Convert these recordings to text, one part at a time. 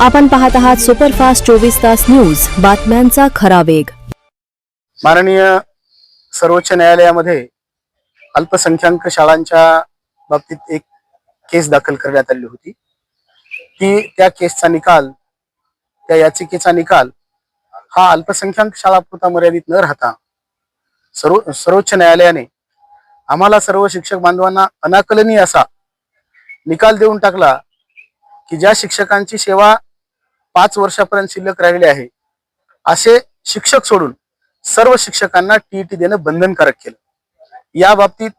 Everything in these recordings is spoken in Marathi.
आपण पाहत आहात सुपरफास्ट चोवीस तास न्यूज. बातम्यांचा खरा वेग. माननीय सर्वोच्च न्यायालयामध्ये अल्पसंख्याक शाळांच्या बाबतीत एक केस दाखल करण्यात आली होती. की त्या केसचा निकाल त्या याचिकेचा निकाल हा अल्पसंख्याक शाळापुरता मर्यादित न राहता सर्व सर्वोच्च न्यायालयाने आम्हाला सर्व शिक्षक बांधवांना अनाकलनीय असा निकाल देऊन टाकला की ज्या शिक्षकांची सेवा पाच वर्षापर्यंत शिल्लक राहिली आहे. असे शिक्षक सोडून सर्व शिक्षकांना टीईटी देणं बंधनकारक केलं. या बाबतीत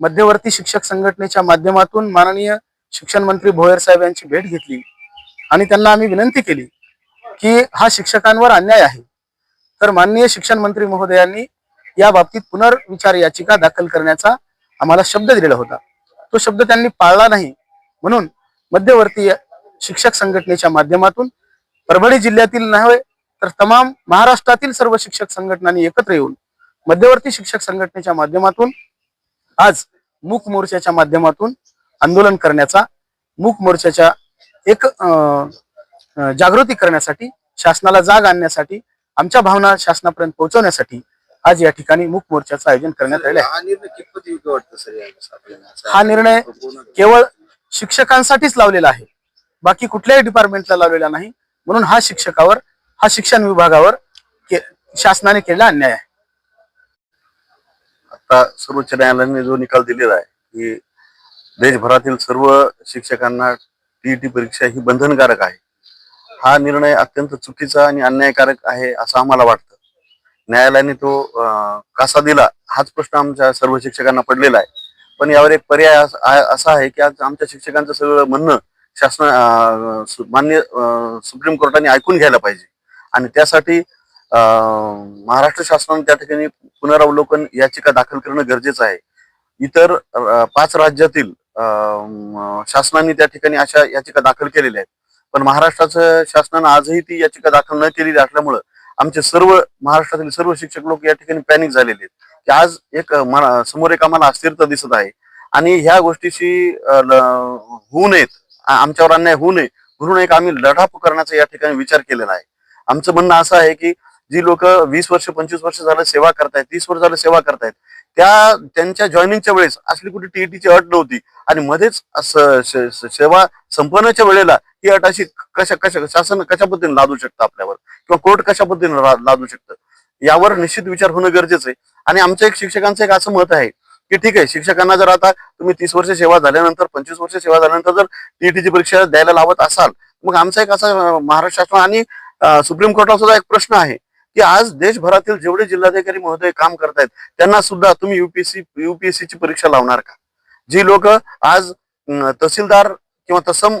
मध्यवर्ती शिक्षक संघटनेच्या माध्यमातून माननीय शिक्षण मंत्री भोयर साहेब यांची भेट घेतली आणि त्यांना आम्ही विनंती केली की हा शिक्षकांवर अन्याय आहे. तर माननीय शिक्षण मंत्री महोदयांनी या बाबतीत पुनर्विचार याचिका दाखल करण्याचा आम्हाला शब्द दिलेला होता. तो शब्द त्यांनी पाळला नाही म्हणून मध्यवर्ती शिक्षक संघटनेच्या माध्यमातून परभणी जिल्ह्यातील नव्हे तर तमाम महाराष्ट्रातील सर्व शिक्षक संघटनांनी एकत्र येऊन मध्यवर्ती शिक्षक संघटनेच्या माध्यमातून आज मूक मोर्चाच्या माध्यमातून आंदोलन करण्याचा मूक मोर्चाच्या एक जागृती करण्यासाठी शासनाला जाग आणण्यासाठी आमच्या भावना शासनापर्यंत पोहोचवण्यासाठी आज या ठिकाणी मूक मोर्चाचं आयोजन करण्यात आले आहे. हा निर्णय हा केवळ शिक्षकांसाठीच लावलेला आहे. बाकी कुठल्याही डिपार्टमेंटला लावलेला नाही. म्हणून हा शिक्षकावर हा शिक्षण विभागावर के- शासनाने केलेला अन्याय आहे. आता सर्वोच्च न्यायालयाने जो निकाल दिलेला आहे की देशभरातील सर्व शिक्षकांना टीईटी परीक्षा ही बंधनकारक आहे. हा निर्णय अत्यंत चुकीचा आणि अन्यायकारक आहे असं आम्हाला वाटतं. न्यायालयाने तो कसा दिला हाच प्रश्न आमच्या सर्व शिक्षकांना पडलेला आहे. पण यावर एक पर्याय असा आहे की आज आमच्या शिक्षकांचं सगळं म्हणणं शासन मान्य सुप्रीम कोर्टाने ऐकून घ्यायला पाहिजे. आणि त्यासाठी महाराष्ट्र शासनाने त्या ठिकाणी पुनरावलोकन याचिका दाखल करणं गरजेचं आहे. इतर पाच राज्यातील शासनाने त्या ठिकाणी अशा याचिका दाखल केलेल्या आहेत. पण महाराष्ट्राचं शासनानं आजही ती याचिका दाखल न केलेली असल्यामुळं आमचे सर्व महाराष्ट्रातील सर्व शिक्षक लोक या ठिकाणी पॅनिक झालेले आहेत. की आज एक समोर एक आम्हाला अस्थिरता दिसत आहे. आणि ह्या गोष्टीशी होऊ नयेत. आमच्यावर अन्याय होऊ नये म्हणून एक आम्ही लढा करण्याचा या ठिकाणी विचार केलेला आहे. आमचं म्हणणं असं आहे की जी लोक वीस वर्ष पंचवीस वर्ष झालं सेवा करतायत तीस वर्ष झालं सेवा करतायत त्या त्यांच्या जॉईनिंगच्या वेळेस असली कुठे टीईटीची अट नव्हती आणि मध्येच सेवा संपण्याच्या वेळेला ही अट अशी कशा कशा शासन कशा पद्धतीने लादू शकतं आपल्यावर? किंवा कोर्ट कशा पद्धतीने लादू शकतं? यावर निश्चित विचार होणं गरजेचं आहे. आणि आमच्या एक शिक्षकांचं एक असं मत आहे की ठीक आहे शिक्षकांना जर आता तुम्ही तीस वर्ष सेवा झाल्यानंतर पंचवीस वर्ष सेवा झाल्यानंतर जर टीईटीची परीक्षा द्यायला लावत असाल मग आमचा एक असा महाराष्ट्र शासन आणि सुप्रीम कोर्टाला सुद्धा एक प्रश्न आहे की आज देशभरातील जेवढे जिल्हाधिकारी महोदय काम करतायत त्यांना सुद्धा तुम्ही युपीएससी युपीएससी ची परीक्षा लावणार का? जी लोक आज तहसीलदार किंवा तसम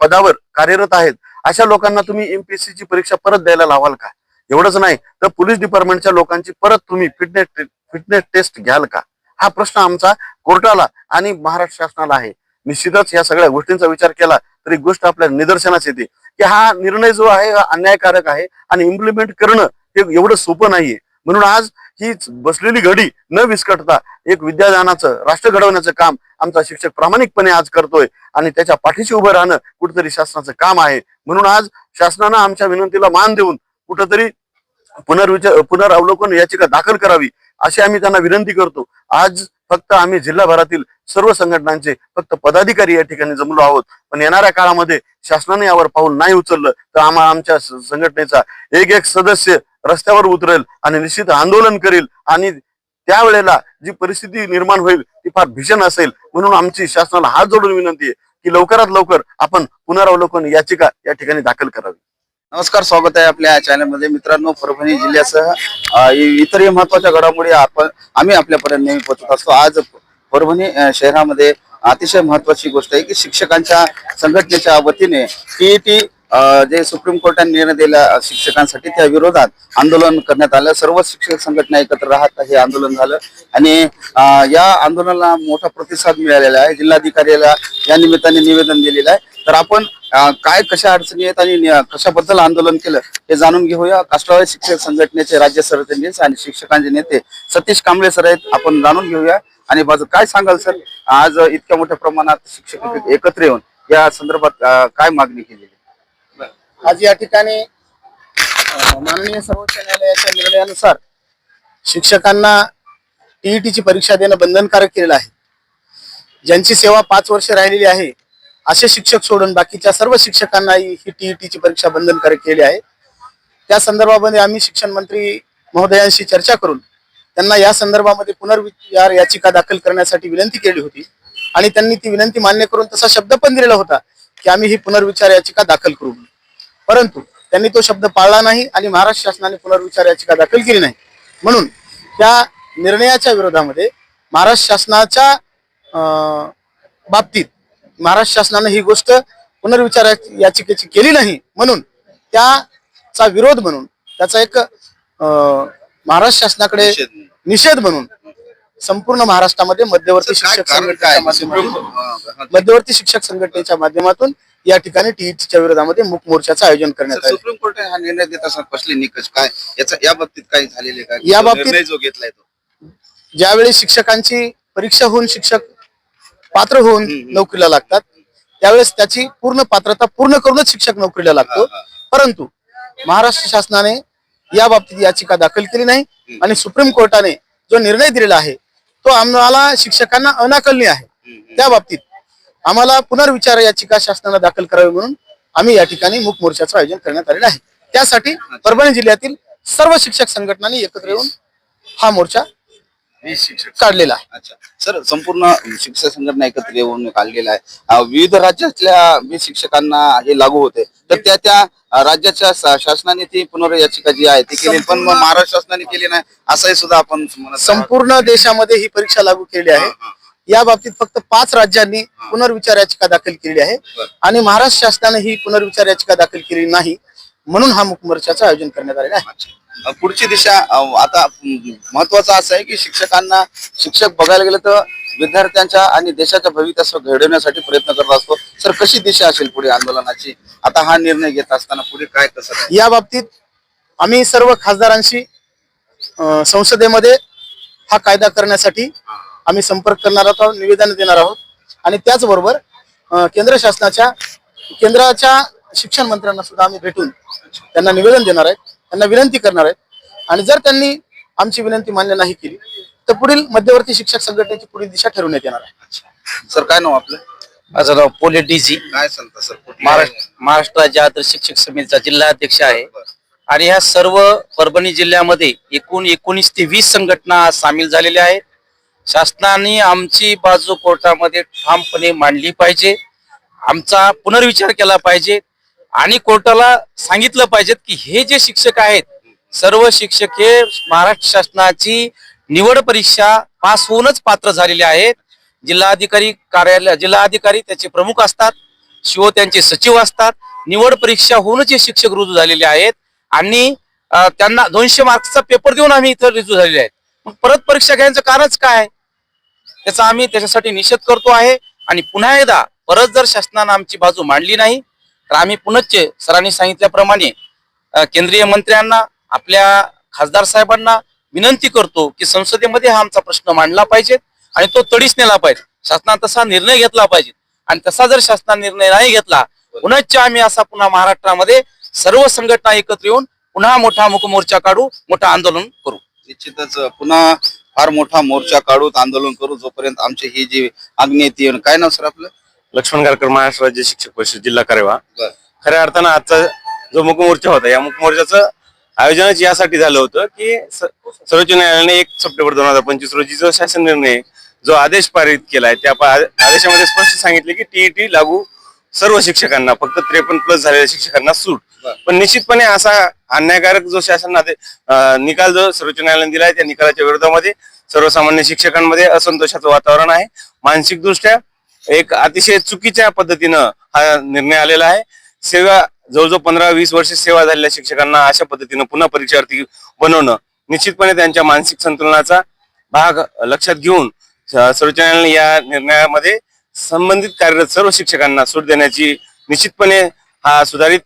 पदावर कार्यरत आहेत अशा लोकांना तुम्ही एमपीएससी ची परीक्षा परत द्यायला लावाल का? एवढंच नाही तर पोलीस डिपार्टमेंटच्या लोकांची परत तुम्ही फिटनेस फिटनेस टेस्ट घ्याल का? हा प्रश्न आमचा कोर्टाला आणि महाराष्ट्र शासनाला आहे. निश्चितच या सगळ्या गोष्टींचा विचार केला तरी गोष्ट आपल्या निदर्शनास येते. की हा निर्णय जो आहे हा अन्यायकारक आहे आणि इम्प्लिमेंट करणं हे एवढं सोपं नाहीये. म्हणून आज ही बसलेली घडी न विस्कटता एक विद्यादानाचं राष्ट्र घडवण्याचं काम आमचा शिक्षक प्रामाणिकपणे आज करतोय आणि त्याच्या पाठीशी उभं राहणं कुठंतरी शासनाचं काम आहे. म्हणून आज शासनानं आमच्या विनंतीला मान देऊन कुठंतरी पुनर्विचार पुनरावलोकन याचिका दाखल करावी. अशी आम्ही त्यांना विनंती करतो. आज फक्त आम्ही जिल्हाभरातील सर्व संघटनांचे फक्त पदाधिकारी या ठिकाणी जमलो आहोत. पण येणाऱ्या काळामध्ये शासनाने यावर पाऊल नाही उचललं तर आम्हा आमच्या संघटनेचा एक एक सदस्य रस्त्यावर उतरेल आणि निश्चित आंदोलन करेल आणि त्यावेळेला जी परिस्थिती निर्माण होईल ती फार भीषण असेल. म्हणून आमची शासनाला हात जोडून विनंती आहे की लवकरात लवकर आपण पुनरावलोकन याचिका या ठिकाणी दाखल करावी. नमस्कार स्वागत आहे आपल्या चॅनलमध्ये मित्रांनो परभणी जिल्ह्यासह इतरही महत्त्वाच्या घडामोडी आपण आम्ही आपल्यापर्यंत नेहमी पोहोचत असतो. आज परभणी शहरामध्ये अतिशय महत्वाची गोष्ट आहे की शिक्षकांच्या संघटनेच्या वतीने टीईटी जे सुप्रीम कोर्टाने निर्णय दिला शिक्षकांसाठी त्या विरोधात आंदोलन करण्यात आलं. सर्व शिक्षक संघटना एकत्र राहत हे आंदोलन झालं. आणि या आंदोलनाला मोठा प्रतिसाद मिळालेला आहे. जिल्हाधिकाऱ्याला या निमित्ताने निवेदन दिलेलं आहे. तर आपण काय कशा अडचणी आहेत आणि कशाबद्दल आंदोलन केलं हे जाणून घेऊया. काष्ट्रवादी शिक्षक संघटनेचे राज्य सरचिटणीस आणि शिक्षकांचे नेते सतीश कांबळे सर आहेत. आपण जाणून घेऊया. आणि बाजू काय सांगाल सर? आज इतक्या मोठ्या प्रमाणात शिक्षक एकत्र येऊन या संदर्भात काय मागणी केलेली आज या ठिकाणी माननीय सर्वोच्च न्यायालयाच्या निर्णयानुसार शिक्षकांना टीईटीची परीक्षा देणं बंधनकारक केलेलं आहे ज्यांची सेवा पाच वर्ष राहिलेली आहे असे शिक्षक सोडून बाकीच्या सर्व शिक्षकांना ही टीईटीची परीक्षा बंधनकारक केली आहे त्या संदर्भामध्ये आम्ही शिक्षण मंत्री महोदयांशी चर्चा करून त्यांना या संदर्भामध्ये पुनर्विचार याचिका दाखल करण्यासाठी विनंती केली होती आणि त्यांनी ती विनंती मान्य करून तसा शब्द पण दिलेला होता की आम्ही ही पुनर्विचार याचिका दाखल करू म्हणून. परंतु त्यांनी तो शब्द पाळला नाही आणि महाराष्ट्र शासनाने पुनर्विचार याचिका दाखल केली नाही. म्हणून त्या निर्णयाच्या विरोधामध्ये महाराष्ट्र शासनाच्या बाबतीत महाराष्ट्र शासनाने ही गोष्ट पुनर्विचार याचिकेची केली नाही. म्हणून त्याचा विरोध म्हणून त्याचा एक अं, महाराष्ट्र शासनाकडे निषेध. म्हणून. संपूर्ण महाराष्ट्रामध्ये मध्यवर्ती शिक्षक संघटनेच्या मध्यवर्ती शिक्षक संघटनेच्या माध्यमातून या ठिकाणी टीईटीच्या विरोधामध्ये मूक मोर्चाचं आयोजन करण्यात आलं सुप्रीम कोर्ट हा निर्णय देत असताना कसले निकष काय याचा या बाबतीत काही झालेले काय या बाबतीत- जो घेतलाय तो ज्यावेळी शिक्षकांची परीक्षा होऊन शिक्षक पात्र होऊन. नोकरीला लागतात त्यावेळेस त्याची पूर्ण पात्रता पूर्ण करूनच शिक्षक नोकरीला लागतो. परंतु महाराष्ट्र शासनाने या बाबतीत याचिका दाखल केली नाही. आणि सुप्रीम कोर्टाने जो निर्णय दिलेला आहे तो आम्हाला शिक्षकांना अनाकलनीय आहे. त्या बाबतीत आम्हाला पुनर्विचार याचिका शासनाला दाखल करावी म्हणून आम्ही या ठिकाणी मूक मोर्चाचं आयोजन करण्यात आलेलं आहे. त्यासाठी परभणी जिल्ह्यातील सर्व शिक्षक संघटनांनी एकत्र येऊन हा मोर्चा काढलेला अच्छा. सर संपूर्ण शिक्षक संघटना एकत्र येऊन काढलेला आहे. विविध राज्यातल्या वीस शिक्षकांना हे लागू होते. तर त्या त्या राज्याच्या शासनाने ती पुनर्याचिका जी आहे ती केली. पण महाराष्ट्र शासनाने केली नाही असंही सुद्धा आपण. संपूर्ण देशामध्ये ही परीक्षा लागू केली आहे. या बाबतीत फक्त पाच राज्यांनी पुनर्विचार याचिका दाखल केलेली आहे. आणि महाराष्ट्र शासनाने ही पुनर्विचार याचिका दाखल केली नाही म्हणून हा मूक मोर्चाचं आयोजन करण्यात आलेलं आहे. पुढची दिशा आता महत्वाचं असं आहे की शिक्षकांना शिक्षक बघायला गेलं तर विद्यार्थ्यांच्या आणि देशाच्या भवितव्य घडवण्यासाठी प्रयत्न करत असतो. सर कशी दिशा असेल पुढे आंदोलनाची? आता हा निर्णय घेत असताना पुढे काय कसं? या बाबतीत आम्ही सर्व खासदारांशी संसदेमध्ये हा कायदा करण्यासाठी आम्ही संपर्क करणार आहोत निवेदन देणार आहोत. आणि त्याचबरोबर केंद्र शासनाच्या केंद्राच्या शिक्षण मंत्र्यांना सुद्धा आम्ही भेटून त्यांना निवेदन देणार आहेत त्यांना विनंती करणार आहेत. आणि जर त्यांनी आमची विनंती मान्य नाही केली तर पुढील मध्यवर्ती शिक्षक संघटनेची पुढील दिशा ठरवण्यात येणार आहे. सर काय नाव आपलं? माझं नाव पोले डीजी काय सांगता सर महाराष्ट्र महाराष्ट्र राज्य आदर्श शिक्षक समितीचा जिल्हा अध्यक्ष आहे. आणि ह्या सर्व परभणी जिल्ह्यामध्ये एकूण एकोणीस ते वीस संघटना सामील झालेल्या आहेत. शासनाने आमची बाजू कोर्टामध्ये ठामपणे मांडली पाहिजे. आमचा पुनर्विचार केला पाहिजे. आणि कोर्टाला सांगितलं पाहिजे की हे जे शिक्षक आहेत सर्व शिक्षक हे महाराष्ट्र शासनाची निवड परीक्षा पास होऊनच पात्र झालेले आहेत. जिल्हाधिकारी कार्यालय जिल्हाधिकारी त्याचे प्रमुख असतात शिव त्यांचे सचिव असतात. निवड परीक्षा होऊनच हे शिक्षक रुजू झालेले आहेत. आणि त्यांना दोनशे मार्क्सचा पेपर देऊन आम्ही इथं रुजू झालेले आहेत. मग परत परीक्षा घ्यायचं कारणच काय? त्याचा आम्ही त्याच्यासाठी निषेध करतो आहे. आणि पुन्हा एकदा परत जर शासनानं आमची बाजू मांडली नाही तर आम्ही पुनश्च सरांनी सांगितल्याप्रमाणे केंद्रीय मंत्र्यांना आपल्या खासदार साहेबांना विनंती करतो की संसदेमध्ये हा आमचा प्रश्न मांडला पाहिजे आणि तो तडीच नेला पाहिजे. शासनाने तसा निर्णय घेतला पाहिजे. आणि तसा जर शासनाने निर्णय नाही घेतला पुनश्च आम्ही असा पुन्हा महाराष्ट्रामध्ये सर्व संघटना एकत्र येऊन पुन्हा मोठा मुखमोर्चा काढू मोठं आंदोलन करू. निश्चितच पुन्हा फार मोठा मोर्चा काढू आंदोलन करू जोपर्यंत आमची ही जी मागणी आहे ती काय नाव सर आपलं लक्ष्मण गारकर महाराष्ट्र राज्य शिक्षक परिषद जिल्हा करेवा. खऱ्या अर्थानं आजचा जो मुक मोर्चा होता या मुक मोर्चाचं आयोजनच यासाठी झालं होतं की सर्वोच्च न्यायालयाने एक सप्टेंबर दोन हजार पंचवीस रोजी जो शासन निर्णय जो आदेश पारित केलाय त्या आदेशामध्ये स्पष्ट सांगितले की टीईटी लागू सर्व शिक्षकांना फक्त त्रेपन्न प्लस झालेल्या शिक्षकांना सूट. पण निश्चितपणे असा अन्यायकारक जो शासन निकाल जो सर्वोच्च न्यायालयाने दिलाय त्या निकालाच्या विरोधामध्ये सर्वसामान्य शिक्षकांमध्ये असंतोषाचं वातावरण आहे. मानसिक दृष्ट्या एक अतिशय चुकीच्या पद्धतीनं हा निर्णय आलेला आहे. सेवा जवळजवळ पंधरा वीस वर्ष सेवा झालेल्या शिक्षकांना अशा पद्धतीनं पुन्हा परीक्षार्थी बनवणं निश्चितपणे त्यांच्या मानसिक संतुलनाचा भाग लक्षात घेऊन सर्वोच्च न्यायालयाने या निर्णयामध्ये संबंधित कार्यरत सर्व शिक्षकांना सूट देण्याची निश्चितपणे हा सुधारित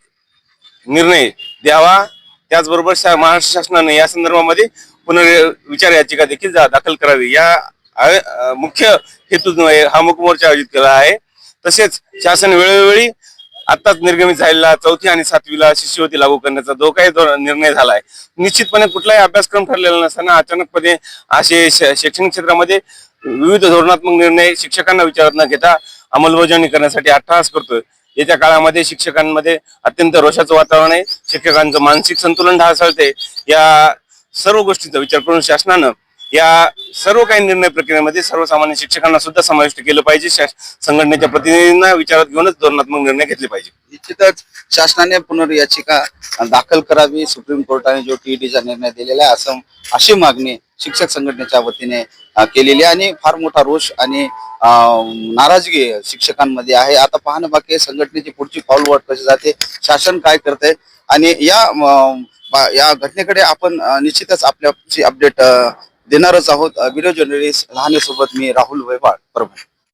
निर्णय द्यावा. त्याचबरोबर शा- महाराष्ट्र शासनाने या संदर्भामध्ये पुनर्विचार याचिका देखील जा- दाखल करावी. या मुख्य हेतू हा मुखमोर्चा आयोजित केला आहे. तसेच शासन वेळोवेळी आताच निर्गमित झालेला चौथी आणि सातवीला शिष्यवृत्ती लागू करण्याचा जो काही निर्णय झाला आहे निश्चितपणे कुठलाही अभ्यासक्रम ठरलेला नसताना अचानकपणे असे शैक्षणिक क्षेत्रामध्ये विविध धोरणात्मक निर्णय शिक्षकांना विचारात न घेता अंमलबजावणी करण्यासाठी अट्टहास करतोय. येत्या काळामध्ये शिक्षकांमध्ये अत्यंत रोषाचं वातावरण आहे. शिक्षकांचं मानसिक संतुलन ढासळते. या सर्व गोष्टींचा विचार करून शासनानं या सर्व काही निर्णय प्रक्रियेमध्ये सर्वसामान्य शिक्षकांना सुद्धा समाविष्ट केलं पाहिजे. शास- संघटनेच्या प्रतिनिधींना विचारात घेऊनच धोरणात्मक निर्णय घेतले पाहिजे. निश्चितच शासनाने पुनर्याचिका दाखल करावी. सुप्रीम कोर्टाने जो टीईडीचा निर्णय दिलेला आहे असं अशी मागणी शिक्षक संघटनेच्या वतीने केलेली आणि फार मोठा रोष आणि अ, नाराजगी शिक्षकांमध्ये आहे. आता पाहणं बाकी संघटनेची पुढची पाऊलवाट कशी जाते शासन काय करते आणि या या घटनेकडे आपण निश्चितच आपल्याची अपडेट देणारच आहोत. व्हिडिओ जर्नलिस्ट लहानेसोबत मी राहुल वैवाळ परभणी